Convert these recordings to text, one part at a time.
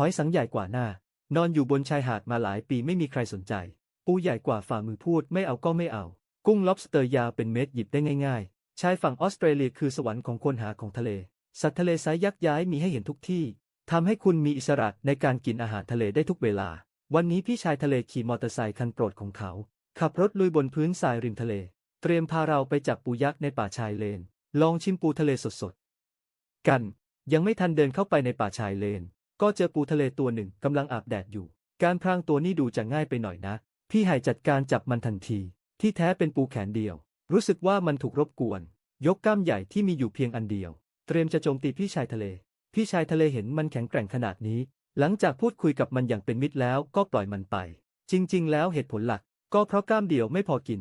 หอยสังใหญ่กว่าหน้า นอนอยู่บนชายหาดมาหลายปีไม่มีใครสนใจ ปูใหญ่กว่าฝ่ามือพูดไม่เอาก็ไม่เอา กุ้ง lobster ยาวเป็นเม็ดหยิบได้ง่าย ๆ ชายฝั่งออสเตรเลียคือสวรรค์ของคนหาของทะเล สัตว์ทะเลไซส์ยักษ์ย้ายมีให้เห็นทุกที่ทำให้คุณมีอิสระในการกินอาหารทะเลได้ทุกเวลา วันนี้พี่ชายทะเลขี่มอเตอร์ไซค์คันโปรดของเขา ขับรถลุยบนพื้นทรายริมทะเล เตรียมพาเราไปจับปูยักษ์ในป่าชายเลน ลองชิมปูทะเลสดๆ กัน ยังไม่ทันเดินเข้าไปในป่าชายเลน ก็เจอปูทะเลตัวหนึ่งกำลังอาบแดดอยู่ การพรางตัวนี่ดูจะง่ายไปหน่อยนะ พี่ไห่จัดการจับมันทันที ที่แท้เป็นปูแขนเดียว รู้สึกว่ามันถูกรบกวน ยกกล้ามใหญ่ที่มีอยู่เพียงอันเดียว เตรียมจะโจมตีพี่ชายทะเล พี่ชายทะเลเห็นมันแข็งแกร่งขนาดนี้ หลังจากพูดคุยกับมันอย่างเป็นมิตรแล้วก็ปล่อยมันไป จริง ๆ แล้วเหตุผลหลัก ก็เพราะกล้ามเดียวไม่พอกิน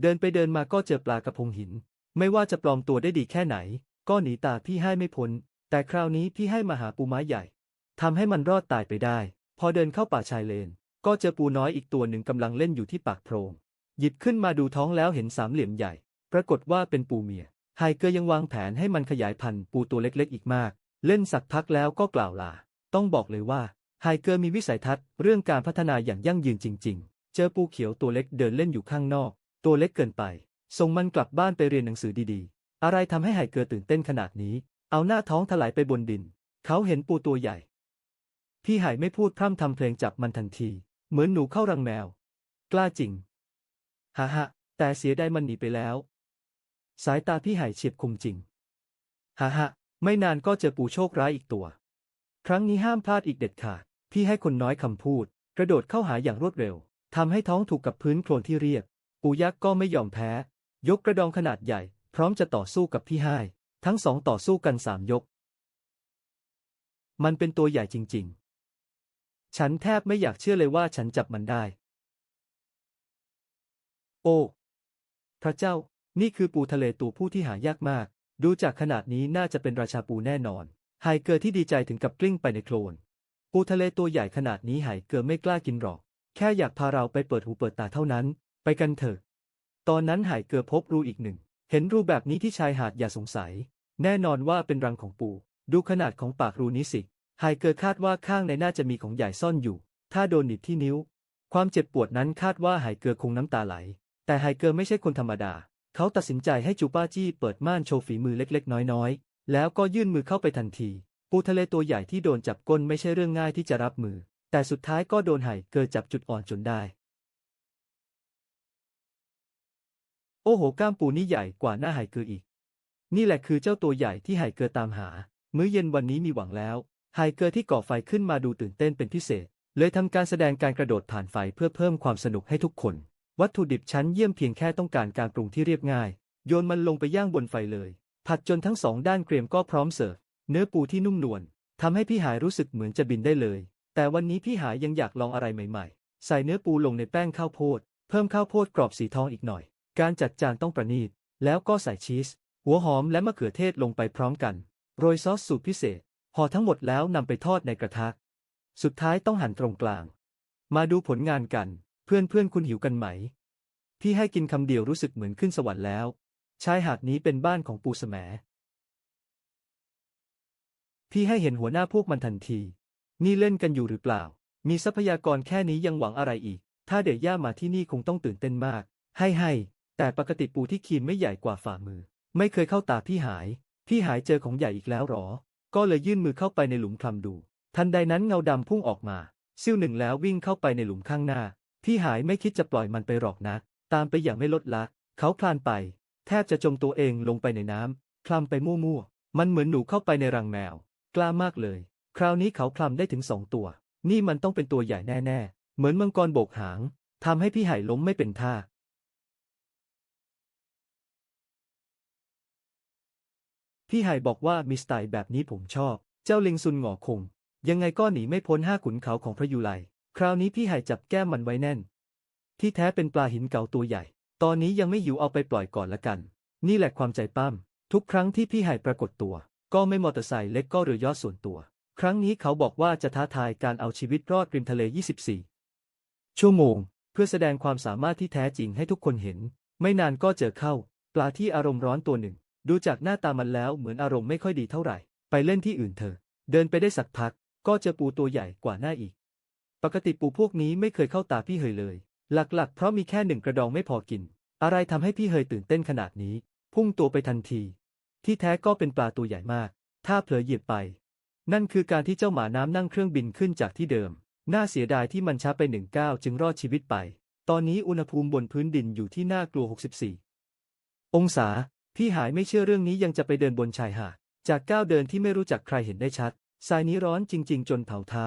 เดินไปเดินมาก็เจอปลากระพงหิน ไม่ว่าจะปลอมตัวได้ดีแค่ไหน ก็หนีตาพี่ให้ไม่พ้น แต่คราวนี้พี่ให้มาหาปูไม้ใหญ่ ทำให้มันรอดตายไปได้ พอเดินเข้าป่าชายเลน ก็เจอปูน้อยอีกตัวหนึ่งกำลังเล่นอยู่ที่ปากโพรง หยิบขึ้นมาดูท้องแล้วเห็นสามเหลี่ยมใหญ่ ปรากฏว่าเป็นปูเมีย ไฮเกอร์ยังวางแผนให้มันขยายพันธุ์ปูตัวเล็กๆ อีกมาก เล่นสักพักแล้วก็กล่าวลา ต้องบอกเลยว่าไฮเกอร์มีวิสัยทัศน์เรื่องการพัฒนาอย่างยั่งยืนจริง ๆ เจอปูเขียวตัวเล็กเดินเล่นอยู่ข้างนอก ตัวเล็กเกินไป ส่งมันกลับบ้านไปเรียนหนังสือดีๆ อะไรทำให้ไฮเกอร์ตื่นเต้นขนาดนี้ เอาหน้าท้องถลายไปบนดิน เขาเห็นปูตัวใหญ่ พี่ไห่ไม่พูดพร่ำทำเพลงจับมันทันที เหมือนหนูเข้ารังแมว กล้าจริงฮ่าฮะแต่เสียดายมันหนีไปแล้ว สายตาพี่ไห่เฉียบคมจริงฮ่าฮะไม่นานก็เจอปูโชคร้ายอีกตัว ครั้งนี้ห้ามพลาดอีกเด็ดขาด พี่ให้คนน้อยคำพูด กระโดดเข้าหาอย่างรวดเร็วทำให้ท้องถูกกับพื้นโคลนที่เรียบ ปูยักษ์ก็ไม่ยอมแพ้ ยกกระดองขนาดใหญ่ พร้อมจะต่อสู้กับพี่ไห้ทั้งสองต่อสู้กันสามยก มันเป็นตัวใหญ่จริงๆ ฉันแทบไม่อยากเชื่อเลยว่าฉันจับมันได้ โอ้ พระเจ้า นี่คือปูทะเลตัวผู้ที่หายากมาก ดูจากขนาดนี้น่าจะเป็นราชาปูแน่นอนไฮเกอร์ที่ดีใจถึงกับกลิ้งไปในโคลน ปูทะเลตัวใหญ่ขนาดนี้ไฮเกอร์ไม่กล้ากินหรอก แค่อยากพาเราไปเปิดหูเปิดตาเท่านั้น ไปกันเถอะ ตอนนั้นไฮเกอร์พบรูอีกหนึ่ง เห็นรูแบบนี้ที่ชายหาดอย่าสงสัย แน่นอนว่าเป็นรังของปู ดูขนาดของปากรูนี้สิ ไฮเกอร์คาดว่าข้างในน่าจะมีของใหญ่ซ่อนอยู่ ถ้าโดนหนีบที่นิ้ว ความเจ็บปวดนั้นคาดว่าไฮเกอร์คงน้ำตาไหล แต่ไฮเกอร์ไม่ใช่คนธรรมดา เขาตัดสินใจให้จูป้าจี้เปิดม่านโชว์ฝีมือเล็กๆ น้อยๆ แล้วก็ยื่นมือเข้าไปทันที ปูทะเลตัวใหญ่ที่โดนจับก้นไม่ใช่เรื่องง่ายที่จะรับมือ แต่สุดท้ายก็โดนไฮเกอร์จับจุดอ่อนจนได้ โอ้โหกล้ามปูนี่ใหญ่กว่าหน้าไฮเกอร์อีก นี่แหละคือเจ้าตัวใหญ่ที่ไฮเกอร์ตามหา มื้อเย็นวันนี้มีหวังแล้ว ไฮเกอร์ที่ก่อไฟขึ้นมาดูตื่นเต้นเป็นพิเศษ เลยทำการแสดงการกระโดดผ่านไฟเพื่อเพิ่มความสนุกให้ทุกคน วัตถุดิบชั้นเยี่ยมเพียงแค่ต้องการการปรุงที่เรียบง่าย โยนมันลงไปย่างบนไฟเลย ผัดจนทั้งสองด้านเกรียมก็พร้อมเสิร์ฟ เนื้อปูที่นุ่มนวลทำให้พี่หายรู้สึกเหมือนจะบินได้เลย แต่วันนี้พี่หายยังอยากลองอะไรใหม่ ๆ ใส่เนื้อปูลงในแป้งข้าวโพด เพิ่มข้าวโพดกรอบสีทองอีกหน่อย การจัดจานต้องประณีต แล้วก็ใส่ชีส หัวหอมและมะเขือเทศลงไปพร้อมกัน โรยซอสสูตรพิเศษ ห่อทั้งหมดแล้วนำไปทอดในกระทะ สุดท้ายต้องหั่นตรงกลาง มาดูผลงานกัน เพื่อนเพื่อนคุณหิวกันไหม พี่ให้กินคำเดียวรู้สึกเหมือนขึ้นสวรรค์แล้ว ชายหาดนี้เป็นบ้านของปูแสมพี่ให้เห็นหัวหน้าพวกมันทันที นี่เล่นกันอยู่หรือเปล่า มีทรัพยากรแค่นี้ยังหวังอะไรอีก ถ้าเดย่ามาที่นี่คงต้องตื่นเต้นมาก ให้ให้ แต่ปกติปูที่คีนไม่ใหญ่กว่าฝ่ามือ ไม่เคยเข้าตาพี่หาย พี่หายเจอของใหญ่อีกแล้วหรอ ก็เลยยื่นมือเข้าไปในหลุมคลำดู ทันใดนั้นเงาดำพุ่งออกมาซิ่วหนึ่งแล้ววิ่งเข้าไปในหลุมข้างหน้า พี่หายไม่คิดจะปล่อยมันไปหรอกนะ ตามไปอย่างไม่ลดละเขาคลานไป แทบจะจมตัวเองลงไปในน้ำคลำไปมั่วๆ มันเหมือนหนูเข้าไปในรังแมว กล้ามากเลย คราวนี้เขาคลำได้ถึงสองตัว นี่มันต้องเป็นตัวใหญ่แน่ๆ เหมือนมังกรโบกหางทำให้พี่หายล้มไม่เป็นท่า พี่ไห่บอกว่ามีสไตล์แบบนี้ผมชอบ เจ้าลิงซุนหงอคง ยังไงก็หนีไม่พ้นห้าขุนเขาของพระยุไลคราวนี้พี่ไห่จับแก้มมันไว้แน่น ที่แท้เป็นปลาหินเก่าตัวใหญ่ ตอนนี้ยังไม่หิวเอาไปปล่อยก่อนละกัน นี่แหละความใจปั้ม ทุกครั้งที่พี่ไห่ปรากฏตัว ก็ไม่มอเตอร์ไซค์เล็กก็เรือยอชต์ส่วนตัว ครั้งนี้เขาบอกว่าจะท้าทายการเอาชีวิตรอดริมทะเล 24 ชั่วโมง เพื่อแสดงความสามารถที่แท้จริงให้ทุกคนเห็น ไม่นานก็เจอเข้า ปลาที่อารมณ์ร้อนตัวหนึ่ง ดูจากหน้าตามันแล้วเหมือนอารมณ์ไม่ค่อยดีเท่าไหร่ ไปเล่นที่อื่นเถอะ เดินไปได้สักพัก ก็เจอปูตัวใหญ่กว่าหน้าอีก ปกติปูพวกนี้ไม่เคยเข้าตาพี่เฮยเลย หลักๆ เพราะมีแค่หนึ่งกระดองไม่พอกิน อะไรทำให้พี่เฮยตื่นเต้นขนาดนี้ พุ่งตัวไปทันที ที่แท้ก็เป็นปลาตัวใหญ่มาก ถ้าเผลอเหยียบไป นั่นคือการที่เจ้าหมาน้ำนั่งเครื่องบินขึ้นจากที่เดิม น่าเสียดายที่มันช้าไปหนึ่งก้าวจึงรอดชีวิตไป ตอนนี้อุณหภูมิบนพื้นดินอยู่ที่น่ากลัว 64 องศา พี่หายไม่เชื่อเรื่องนี้ยังจะไปเดินบนชายหาด จากก้าวเดินที่ไม่รู้จักใครเห็นได้ชัด ทรายนี้ร้อนจริง ๆ จนเผาเท้า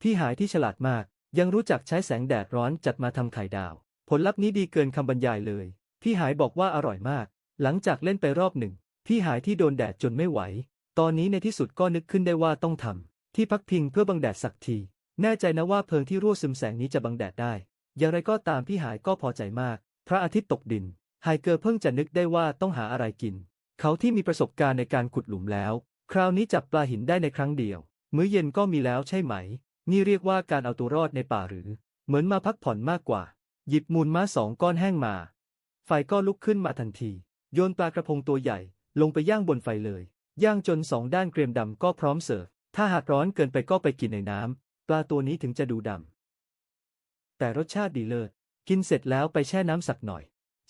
พี่หายที่ฉลาดมาก ยังรู้จักใช้แสงแดดร้อนจัดมาทำไข่ดาว ผลลัพธ์นี้ดีเกินคำบรรยายเลย พี่หายบอกว่าอร่อยมาก หลังจากเล่นไปรอบหนึ่ง พี่หายที่โดนแดดจนไม่ไหว ตอนนี้ในที่สุดก็นึกขึ้นได้ว่าต้องทำที่พักพิงเพื่อบังแดดสักที แน่ใจนะว่าเพลิงที่รั่วซึมแสงนี้จะบังแดดได้ อย่างไรก็ตามพี่หายก็พอใจมาก พระอาทิตย์ตกดิน ไฮเกอร์เพิ่งจะนึกได้ว่าต้องหาอะไรกิน เขาที่มีประสบการณ์ในการขุดหลุมแล้ว คราวนี้จับปลาหินได้ในครั้งเดียว มื้อเย็นก็มีแล้วใช่ไหม นี่เรียกว่าการเอาตัวรอดในป่าหรือ เหมือนมาพักผ่อนมากกว่า หยิบมูลม้าสองก้อนแห้งมา ไฟก็ลุกขึ้นมาทันที โยนปลากระพงตัวใหญ่ ลงไปย่างบนไฟเลย ย่างจนสองด้านเกรียมดำก็พร้อมเสิร์ฟ ถ้าหากร้อนเกินไปก็ไปกินในน้ำปลาตัวนี้ถึงจะดูดำแต่รสชาติดีเลิศ กินเสร็จแล้วไปแช่น้ำสักหน่อย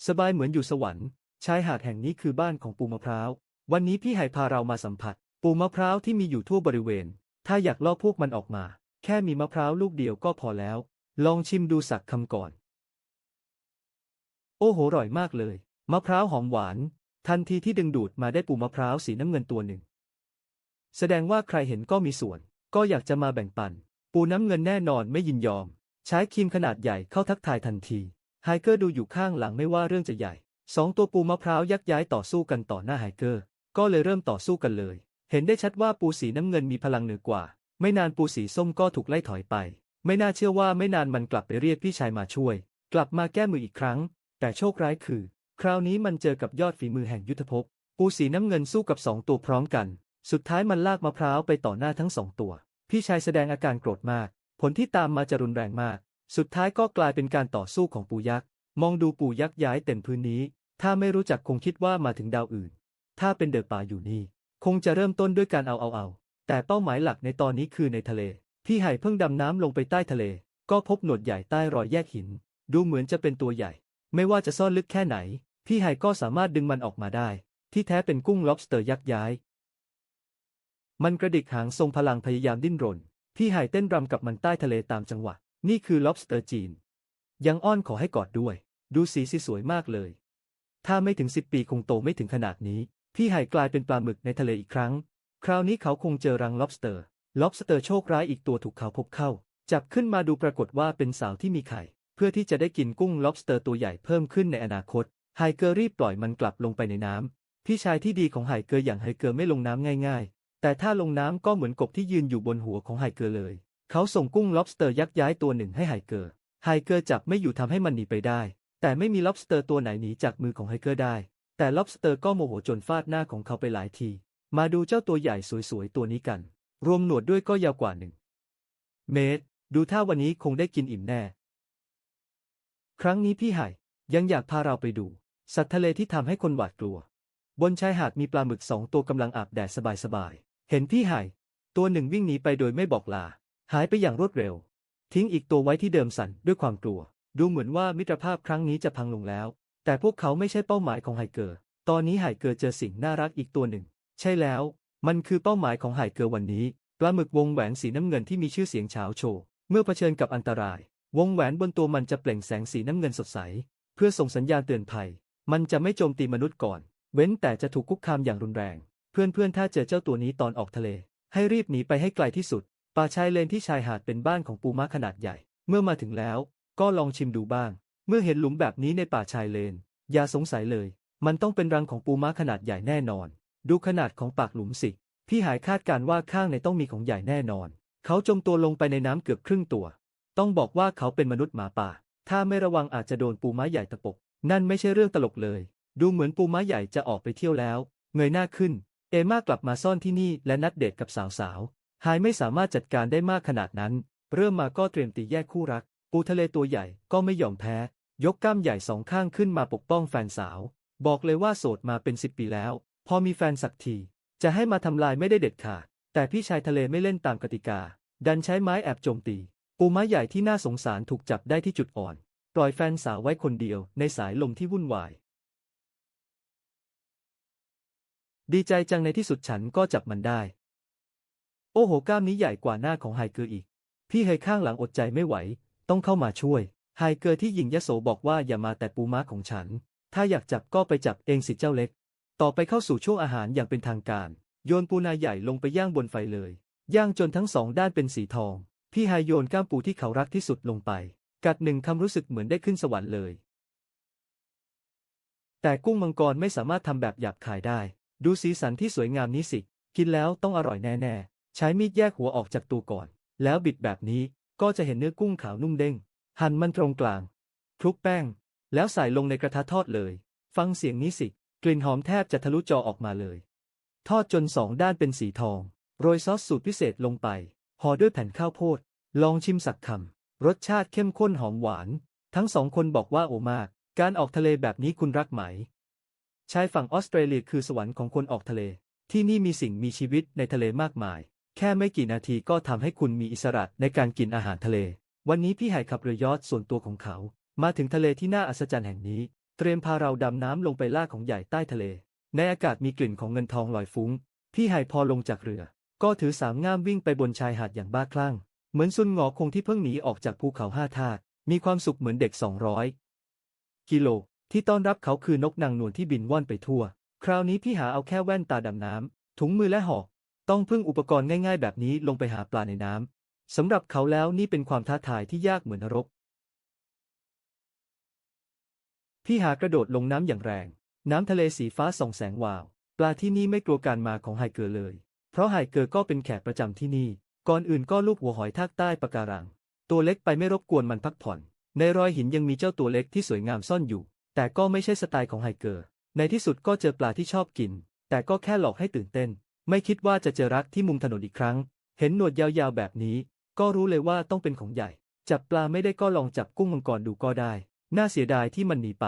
สบายเหมือนอยู่สวรรค์ ชายหาดแห่งนี้คือบ้านของปูมะพร้าว วันนี้พี่ไห่พาเรามาสัมผัส ปูมะพร้าวที่มีอยู่ทั่วบริเวณ ถ้าอยากล่อพวกมันออกมา แค่มีมะพร้าวลูกเดียวก็พอแล้ว ลองชิมดูสักคำก่อน โอ้โหอร่อยมากเลย มะพร้าวหอมหวาน ทันทีที่ดึงดูดมาได้ปูมะพร้าวสีน้ำเงินตัวหนึ่ง แสดงว่าใครเห็นก็มีส่วน ก็อยากจะมาแบ่งปัน ปูน้ำเงินแน่นอนไม่ยินยอม ใช้ครีมขนาดใหญ่เข้าทักทายทันที ไฮเกอร์ดูอยู่ข้างหลังไม่ว่าเรื่องจะใหญ่สองตัวปูมะพร้าวยักย้ายต่อสู้กันต่อหน้าไฮเกอร์ ก็เลยเริ่มต่อสู้กันเลย เห็นได้ชัดว่าปูสีน้ำเงินมีพลังเหนือกว่า ไม่นานปูสีส้มก็ถูกไล่ถอยไป ไม่น่าเชื่อว่าไม่นานมันกลับไปเรียกพี่ชายมาช่วย กลับมาแก้มืออีกครั้ง แต่โชคร้ายคือ คราวนี้มันเจอกับยอดฝีมือแห่งยุทธภพ ปูสีน้ำเงินสู้กับสองตัวพร้อมกัน สุดท้ายมันลากมะพร้าวไปต่อหน้าทั้งสองตัว พี่ชายแสดงอาการโกรธมาก ผลที่ตามมาจะรุนแรงมาก สุดท้ายก็กลายเป็นการต่อสู้ของปูยักษ์ มองดูปูยักษ์ย้ายเต็มพื้นนี้ ถ้าไม่รู้จักคงคิดว่ามาถึงดาวอื่น ถ้าเป็นเดอะป่าอยู่นี่ คงจะเริ่มต้นด้วยการเอาเอาเอา แต่เป้าหมายหลักในตอนนี้คือในทะเล พี่ไห่เพิ่งดำน้ำลงไปใต้ทะเล ก็พบหนวดใหญ่ใต้รอยแยกหิน ดูเหมือนจะเป็นตัวใหญ่ ไม่ว่าจะซ่อนลึกแค่ไหน พี่ไห่ก็สามารถดึงมันออกมาได้ ที่แท้เป็นกุ้ง lobster ยักษ์ย้าย มันกระดิกหางทรงพลังพยายามดิ้นรน พี่ไห่เต้นรำกับมันใต้ทะเลตามจังหวะ นี่คือ lobster จีน ยังอ้อนขอให้กอดด้วย ดูสีสิสวยมากเลย ถ้าไม่ถึงสิบปีคงโตไม่ถึงขนาดนี้ พี่ไห่กลายเป็นปลาหมึกในทะเลอีกครั้ง คราวนี้เขาคงเจอรัง lobster lobster โชคร้ายอีกตัวถูกเขาพบเข้า จับขึ้นมาดูปรากฏว่าเป็นสาวที่มีไข่ เพื่อที่จะได้กินกุ้ง lobster ตัวใหญ่เพิ่มขึ้นในอนาคต ไฮเกอร์รีบปล่อยมันกลับลงไปในน้ำพี่ชายที่ดีของไฮเกอร์อย่างไฮเกอร์ไม่ลงน้ำง่าย ๆ แต่ถ้าลงน้ำก็เหมือนกบที่ยืนอยู่บนหัวของไฮเกอร์เลย เขาส่งกุ้ง lobster ยักษ์ย้ายตัวหนึ่งให้ไฮเกอร์ ไฮเกอร์จับไม่อยู่ทำให้มันหนีไปได้ แต่ไม่มี lobster ตัวไหนหนีจากมือของไฮเกอร์ได้ แต่ lobster ก็โมโหจนฟาดหน้าของเขาไปหลายที มาดูเจ้าตัวใหญ่สวยๆตัวนี้กัน รวมหนวดด้วยก็ยาวกว่าหนึ่งเมตร ดูท่าวันนี้คงได้กินอิ่มแน่ ครั้งนี้พี่ไห่ยังอยากพาเราไปดู สัตว์ทะเลที่ทำให้คนหวาดกลัว บนชายหาดมีปลาหมึกสองตัวกำลังอาบแดดสบายๆ เห็นพี่ไห่ตัวหนึ่งวิ่งหนีไปโดยไม่บอกลา หายไปอย่างรวดเร็ว ทิ้งอีกตัวไว้ที่เดิมสั่นด้วยความกลัว ดูเหมือนว่ามิตรภาพครั้งนี้จะพังลงแล้ว แต่พวกเขาไม่ใช่เป้าหมายของไฮเกอร์ ตอนนี้ไฮเกอร์เจอสิ่งน่ารักอีกตัวหนึ่ง ใช่แล้ว มันคือเป้าหมายของไฮเกอร์วันนี้ปลาหมึกวงแหวนสีน้ำเงินที่มีชื่อเสียงเฉาโชว์เมื่อเผชิญกับอันตราย วงแหวนบนตัวมันจะเปล่งแสงสีน้ำเงินสดใส เพื่อส่งสัญญาณเตือนภัย มันจะไม่โจมตีมนุษย์ก่อน เว้นแต่จะถูกคุกคามอย่างรุนแรง เพื่อนๆถ้าเจอเจ้าตัวนี้ตอนออกทะเล ให้รีบหนีไปให้ไกลที่สุด ป่าชายเลนที่ชายหาดเป็นบ้านของปูม้าขนาดใหญ่ เมื่อมาถึงแล้วก็ลองชิมดูบ้าง เมื่อเห็นหลุมแบบนี้ในป่าชายเลน อย่าสงสัยเลย มันต้องเป็นรังของปูม้าขนาดใหญ่แน่นอน ดูขนาดของปากหลุมสิ พี่หายคาดการว่าข้างในต้องมีของใหญ่แน่นอน เขาจมตัวลงไปในน้ำเกือบครึ่งตัว ต้องบอกว่าเขาเป็นมนุษย์หมาป่า ถ้าไม่ระวังอาจจะโดนปูม้าใหญ่ตะปบนั่นไม่ใช่เรื่องตลกเลย ดูเหมือนปูม้าใหญ่จะออกไปเที่ยวแล้ว เงยหน้าขึ้น เอมากลับมาซ่อนที่นี่และนัดเดทกับสาวๆ หายไม่สามารถจัดการได้มากขนาดนั้น เริ่มมาก็เตรียมตีแยกคู่รัก ปูทะเลตัวใหญ่ก็ไม่ยอมแพ้ ยกกล้ามใหญ่สองข้างขึ้นมาปกป้องแฟนสาว บอกเลยว่าโสดมาเป็นสิบปีแล้ว พอมีแฟนสักที จะให้มาทำลายไม่ได้เด็ดขาด แต่พี่ชายทะเลไม่เล่นตามกติกา ดันใช้ไม้แอบโจมตี ปูม้าใหญ่ที่น่าสงสารถูกจับได้ที่จุดอ่อน ปล่อยแฟนสาวไว้คนเดียวในสายลมที่วุ่นวาย ดีใจจังในที่สุดฉันก็จับมันได้ โอ้โหกล้ามนี้ใหญ่กว่าหน้าของไฮเกอร์อีก พี่เฮยข้างหลังอดใจไม่ไหว ต้องเข้ามาช่วย ไฮเกอร์ที่หญิงยโสบอกว่าอย่ามาแต่ปูม้าของฉัน ถ้าอยากจับก็ไปจับเองสิเจ้าเล็ก ต่อไปเข้าสู่ช่วงอาหารอย่างเป็นทางการ โยนปูนาใหญ่ลงไปย่างบนไฟเลย ย่างจนทั้งสองด้านเป็นสีทอง พี่ไฮโยนก้ามปูที่เขารักที่สุดลงไป กัดหนึ่งคำรู้สึกเหมือนได้ขึ้นสวรรค์เลย แต่กุ้งมังกรไม่สามารถทำแบบหยาบคายได้ ดูสีสันที่สวยงามนี้สิ กินแล้วต้องอร่อยแน่ๆ ใช้มีดแยกหัวออกจากตัวก่อน แล้วบิดแบบนี้ก็จะเห็นเนื้อกุ้งขาวนุ่มเด้ง หั่นมันตรงกลางคลุกแป้ง แล้วใส่ลงในกระทะทอดเลย ฟังเสียงนี้สิ กลิ่นหอมแทบจะทะลุจอออกมาเลย ทอดจนสองด้านเป็นสีทอง โรยซอสสูตรพิเศษลงไปห่อด้วยแผ่นข้าวโพด ลองชิมสักคำรสชาติเข้มข้นหอมหวาน ทั้งสองคนบอกว่าโอมาก การออกทะเลแบบนี้คุณรักไหมชายฝั่งออสเตรเลียคือสวรรค์ของคนออกทะเล ที่นี่มีสิ่งมีชีวิตในทะเลมากมาย แค่ไม่กี่นาทีก็ทำให้คุณมีอิสระในการกินอาหารทะเล วันนี้พี่ไห่ขับเรือยอชต์ส่วนตัวของเขา มาถึงทะเลที่น่าอัศจรรย์แห่งนี้ เตรียมพาเราดำน้ำลงไปล่าของใหญ่ใต้ทะเล ในอากาศมีกลิ่นของเงินทองลอยฟุ้ง พี่ไห่พอลงจากเรือ ก็ถือสามง่ามวิ่งไปบนชายหาดอย่างบ้าคลั่ง เหมือนซุนหงอคงที่เพิ่งหนีออกจากภูเขาห้าธาตุมีความสุขเหมือนเด็กสองร้อยกิโล ที่ต้อนรับเขาคือนกนางนวลที่บินว่อนไปทั่ว คราวนี้พี่หาเอาแค่แว่นตาดำน้ำถุงมือและหอก ต้องพึ่งอุปกรณ์ง่ายๆ แบบนี้ลงไปหาปลาในน้ำสำหรับเขาแล้วนี่เป็นความท้าทายที่ยากเหมือนนรก พี่หากระโดดลงน้ำอย่างแรง น้ำทะเลสีฟ้าส่องแสงวาว ปลาที่นี่ไม่กลัวการมาของไฮเกอร์เลย เพราะไฮเกอร์ก็เป็นแขกประจำที่นี่ ก่อนอื่นก็ลูกหัวหอยทากใต้ปะการัง ตัวเล็กไปไม่รบกวนมันพักผ่อน ในรอยหินยังมีเจ้าตัวเล็กที่สวยงามซ่อนอยู่ แต่ก็ไม่ใช่สไตล์ของไฮเกอร์ ในที่สุดก็เจอปลาที่ชอบกิน แต่ก็แค่หลอกให้ตื่นเต้น ไม่คิดว่าจะเจอรักที่มุมถนนอีกครั้ง เห็นหนวดยาวๆแบบนี้ ก็รู้เลยว่าต้องเป็นของใหญ่ จับปลาไม่ได้ก็ลองจับกุ้งมังกรดูก็ได้ น่าเสียดายที่มันหนีไป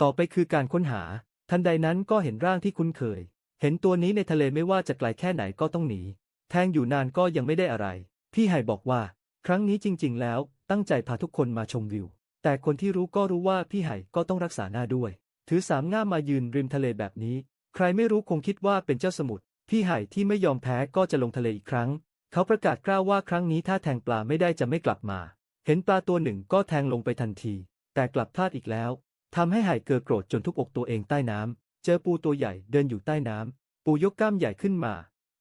ต่อไปคือการค้นหา ทันใดนั้นก็เห็นร่างที่คุ้นเคย เห็นตัวนี้ในทะเลไม่ว่าจะไกลแค่ไหนก็ต้องหนี แทงอยู่นานก็ยังไม่ได้อะไร พี่ไห่บอกว่า ครั้งนี้จริง ๆ แล้วตั้งใจพาทุกคนมาชมวิว แต่คนที่รู้ก็รู้ว่าพี่ไห่ก็ต้องรักษาหน้าด้วย ถือสามง่ามมายืนริมทะเลแบบนี้ ใครไม่รู้คงคิดว่าเป็นเจ้าสมุทร พี่ไห่ที่ไม่ยอมแพ้ก็จะลงทะเลอีกครั้ง เขาประกาศกล้าวว่าครั้งนี้ถ้าแทงปลาไม่ได้จะไม่กลับมา เห็นปลาตัวหนึ่งก็แทงลงไปทันที แต่กลับพลาดอีกแล้วทำให้ไห่เกิดโกรธจนทุบอกตัวเองใต้น้ำเจอปูตัวใหญ่เดินอยู่ใต้น้ำปูยกกล้ามใหญ่ขึ้นมา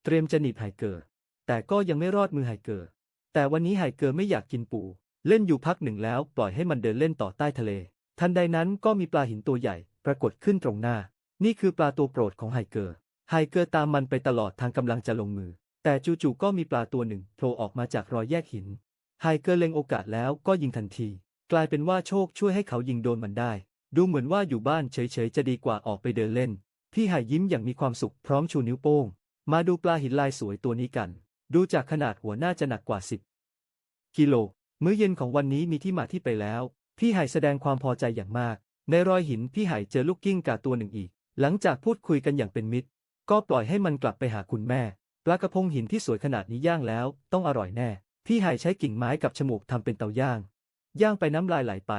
เตรียมจะหนีบไห่เกิดแต่ก็ยังไม่รอดมือไห่เกิดแต่วันนี้ไห่เกิดไม่อยากกินปู เล่นอยู่พักหนึ่งแล้วปล่อยให้มันเดินเล่นต่อใต้ทะเล ทันใดนั้นก็มีปลาหินตัวใหญ่ ปรากฏขึ้นตรงหน้า นี่คือปลาตัวโปรดของไฮเกอร์ ไฮเกอร์ตามมันไปตลอดทางกำลังจะลงมือ แต่จู่ๆก็มีปลาตัวหนึ่งโผล่ออกมาจากรอยแยกหิน ไฮเกอร์เล็งโอกาสแล้วก็ยิงทันที กลายเป็นว่าโชคช่วยให้เขายิงโดนมันได้ ดูเหมือนว่าอยู่บ้านเฉยๆจะดีกว่าออกไปเดินเล่น พี่ไห่ยิ้มอย่างมีความสุขพร้อมชูนิ้วโป้ง มาดูปลาหินลายสวยตัวนี้กัน ดูจากขนาดหัวน่าจะหนักกว่า10กิโล มื้อเย็นของวันนี้มีที่มาที่ไปแล้ว พี่ไห่แสดงความพอใจอย่างมาก ในรอยหินพี่ไห่เจอลูกกิ้งกาตัวหนึ่งอีก หลังจากพูดคุยกันอย่างเป็นมิตร ก็ปล่อยให้มันกลับไปหาคุณแม่ ปลากระพงหินที่สวยขนาดนี้ย่างแล้ว ต้องอร่อยแน่ พี่ไห่ใช้กิ่งไม้กับฉมูกทำเป็นเตาย่าง ย่างไปน้ำลายไหลไป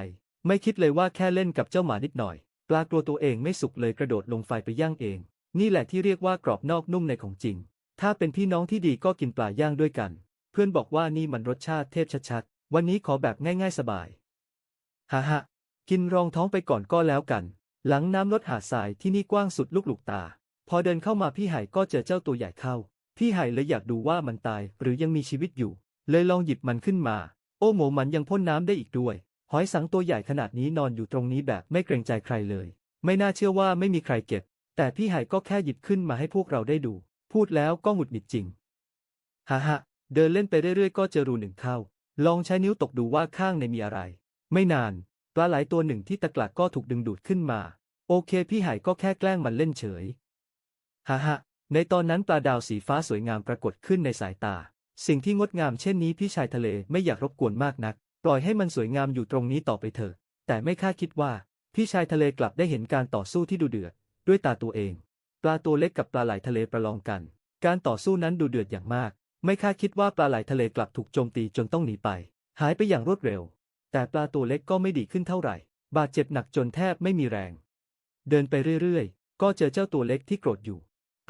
ไม่คิดเลยว่าแค่เล่นกับเจ้าหมานิดหน่อย ปลากลัวตัวเองไม่สุกเลยกระโดดลงไฟไปย่างเอง นี่แหละที่เรียกว่ากรอบนอกนุ่มในของจริง ถ้าเป็นพี่น้องที่ดีก็กินปลาย่างด้วยกัน เพื่อนบอกว่านี่มันรสชาติเทพชัดๆ วันนี้ขอแบบง่ายๆสบายฮ่าฮกินรองท้องไปก่อนก็แล้วกัน หลังน้ำลดหาดทรายที่นี่กว้างสุดลูกหลูกตา พอเดินเข้ามาพี่ไห่ก็เจอเจ้าตัวใหญ่เข้า พี่ไห่เลยอยากดูว่ามันตายหรือยังมีชีวิตอยู่ เลยลองหยิบมันขึ้นมา โอ้โหมันยังพ่นน้ำได้อีกด้วย หอยสังตัวใหญ่ขนาดนี้นอนอยู่ตรงนี้แบบไม่เกรงใจใครเลย ไม่น่าเชื่อว่าไม่มีใครเก็บ แต่พี่ไห่ก็แค่หยิบขึ้นมาให้พวกเราได้ดู พูดแล้วก็หงุดหงิดจริงฮ่าฮ่าเดินเล่นไปเรื่อยๆ ก็เจอรูหนึ่งเข้า ลองใช้นิ้วตกดูว่าข้างในมีอะไร ไม่นานปลาไหลตัวหนึ่งที่ตะกลักก็ถูกดึงดูดขึ้นมา โอเค พี่ไห่ก็แค่แกล้งมันเล่นเฉย ฮ่าฮ่าในตอนนั้นปลาดาวสีฟ้าสวยงามปรากฏขึ้นในสายตา สิ่งที่งดงามเช่นนี้พี่ชายทะเลไม่อยากรบกวนมากนัก ปล่อยให้มันสวยงามอยู่ตรงนี้ต่อไปเถอะ แต่ไม่คาดคิดว่า พี่ชายทะเลกลับได้เห็นการต่อสู้ที่ดุเดือด ด้วยตาตัวเอง ปลาตัวเล็กกับปลาไหลทะเลประลองกัน การต่อสู้นั้นดูเดือดอย่างมาก ไม่คาดคิดว่าปลาไหลทะเลกลับถูกโจมตีจนต้องหนีไป หายไปอย่างรวดเร็ว แต่ปลาตัวเล็กก็ไม่ดีขึ้นเท่าไหร่ บาดเจ็บหนักจนแทบไม่มีแรง เดินไปเรื่อยๆ ก็เจอเจ้าตัวเล็กที่โกรธอยู่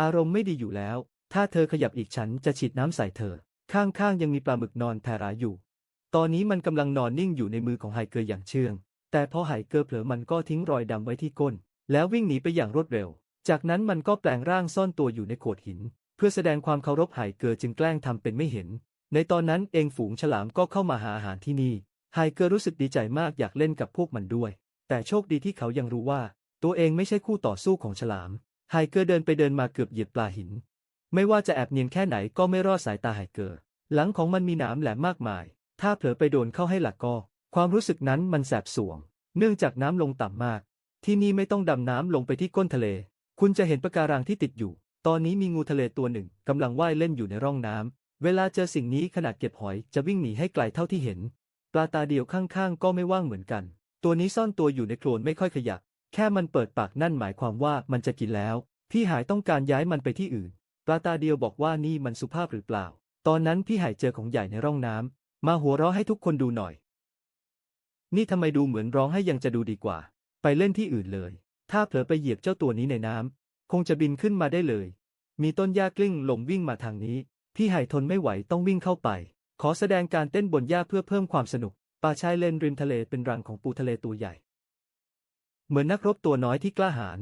อารมณ์ไม่ดีอยู่แล้ว ถ้าเธอขยับอีกฉันจะฉีดน้ำใส่เธอ ข้างๆยังมีปลาหมึกนอนแผ่ราอยู่ ตอนนี้มันกำลังนอนนิ่งอยู่ในมือของไฮเกอร์อย่างเชื่อง แต่พอไฮเกอร์เผลอมันก็ทิ้งรอยดำไว้ที่ก้น แล้ววิ่งหนีไปอย่างรวดเร็ว จากนั้นมันก็แปลงร่างซ่อนตัวอยู่ในโขดหิน เพื่อแสดงความเคารพไฮเกอร์จึงแกล้งทำเป็นไม่เห็น ในตอนนั้นเองฝูงฉลามก็เข้ามาหาอาหารที่นี่ ไฮเกอร์รู้สึกดีใจมากอยากเล่นกับพวกมันด้วย แต่โชคดีที่เขายังรู้ว่า ตัวเองไม่ใช่คู่ต่อสู้ของฉลาม ไฮเกอร์เดินไปเดินมาเกือบเหยียบปลาหิน ไม่ว่าจะแอบเนียนแค่ไหนก็ไม่รอดสายตาไฮเกอร์ หลังของมันมีหนามแหลมมากมาย ถ้าเผลอไปโดนเข้าให้หลักก็ ความรู้สึกนั้นมันแสบสวง เนื่องจากน้ำลงต่ำมาก ที่นี่ไม่ต้องดำน้ำลงไปที่ก้นทะเล คุณจะเห็นปะการังที่ติดอยู่ ตอนนี้มีงูทะเลตัวหนึ่งกำลังว่ายเล่นอยู่ในร่องน้ำเวลาเจอสิ่งนี้ขนาดเก็บหอยจะวิ่งหนีให้ไกลเท่าที่เห็น ปลาตาเดียวข้างๆ ก็ไม่ว่างเหมือนกัน ตัวนี้ซ่อนตัวอยู่ในโคลนไม่ค่อยขยับ แค่มันเปิดปากนั่นหมายความว่ามันจะกินแล้ว พี่หายต้องการย้ายมันไปที่อื่น ปลาตาเดียวบอกว่านี่มันสุภาพหรือเปล่า ตอนนั้นพี่หายเจอของใหญ่ในร่องน้ำมาหัวเราะให้ทุกคนดูหน่อย นี่ทำไมดูเหมือนร้องให้ยังจะดูดีกว่า ไปเล่นที่อื่นเลย ถ้าเผลอไปเหยียบเจ้าตัวนี้ในน้ำคงจะบินขึ้นมาได้เลย มีต้นหญ้ากลิ้งลงวิ่งมาทางนี้ พี่ไห่ทนไม่ไหวต้องวิ่งเข้าไป ขอแสดงการเต้นบนหญ้าเพื่อเพิ่มความสนุก ป่าชายเลนริมทะเลเป็นรังของปูทะเลตัวใหญ่ เหมือนนักรบตัวน้อยที่กล้าหาญ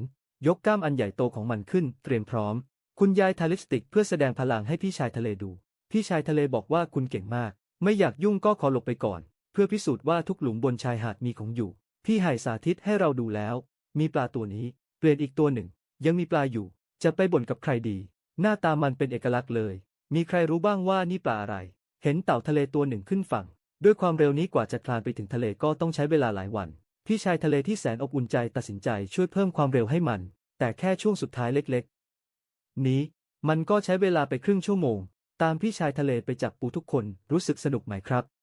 ยกกล้ามอันใหญ่โตของมันขึ้น เตรียมพร้อม คุณยายทาลิปสติกเพื่อแสดงพลังให้พี่ชายทะเลดู พี่ชายทะเลบอกว่าคุณเก่งมาก ไม่อยากยุ่งก็ขอหลบไปก่อน เพื่อพิสูจน์ว่าทุกหลุมบนชายหาดมีของอยู่ พี่ไห่สาธิตให้เราดูแล้ว มีปลาตัวนี้ เปลี่ยนอีกตัวหนึ่ง ยังมีปลาอยู่ จะไปบ่นกับใครดี หน้าตามันเป็นเอกลักษณ์เลย มีใครรู้บ้างว่านี่ปลาอะไร เห็นเต่าทะเลตัวหนึ่งขึ้นฝั่ง ด้วยความเร็วนี้กว่าจะคลานไปถึงทะเลก็ต้องใช้เวลาหลายวัน พี่ชายทะเลที่แสนอบอุ่นใจตัดสินใจช่วยเพิ่มความเร็วให้มัน แต่แค่ช่วงสุดท้ายเล็กๆ นี้มันก็ใช้เวลาไปครึ่งชั่วโมง ตามพี่ชายทะเลไปจับปูทุกคนรู้สึกสนุกไหมครับ